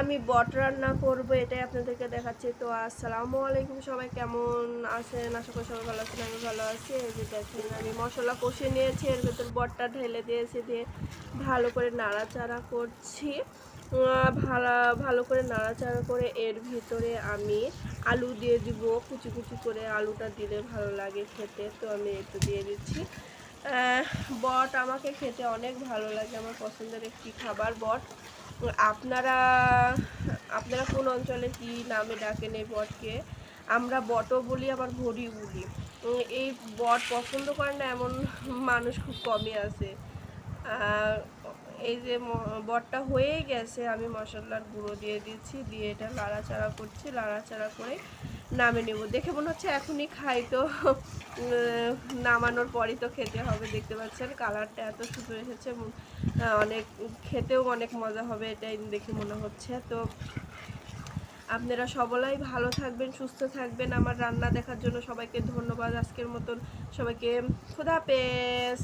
আমি বট রান্না করব, এটাই আপনাদেরকে দেখাচ্ছি। তো আসসালামু আলাইকুম সবাই, কেমন আছেন? আশা করি সবাই ভালো আছেন, আমি ভালো আছি। এই যে দেখেন, আমি মশলা কষে নিয়েছি, এর ভেতর বটটা ঢেলে দিয়েছি দিয়ে ভালো করে নাড়াচাড়া করছি। ভালো ভালো করে নাড়াচাড়া করে এর ভিতরে আমি আলু দিয়ে দিব। কুচি কুচি করে আলুটা দিলে ভালো লাগে খেতে। তো আমি একটু দিয়ে দিচ্ছি। বট আমাকে খেতে অনেক ভালো লাগে, আমার পছন্দের একটি খাবার বট। আপনারা আপনারা কোন অঞ্চলে কি নামে ডাকেন এই বটকে? আমরা বটও বলি, আবার ভরি বলি। এই বট পছন্দ করে না, এমন মানুষ খুব কমই আছে। এই যে বটটা হয়ে গেছে, আমি মশলার গুঁড়ো দিয়ে দিচ্ছি, দিয়ে এটা লাড়াচাড়া করছি লাড়াচাড়া করে নামে নেব। দেখে মনে হচ্ছে এখনই খাই, তো নামানোর পরই তো খেতে হবে, দেখতে পাচ্ছেন কালারটা এত সুন্দর এসেছে অনেক, খেতেও অনেক মজা হবে এটাই দেখে মনে হচ্ছে, তো আপনারা সবলাই ভালো থাকবেন, সুস্থ থাকবেন। আমার রান্না দেখার জন্য সবাইকে ধন্যবাদ, আজকের মতন সবাইকে, খোদা হাফেজ।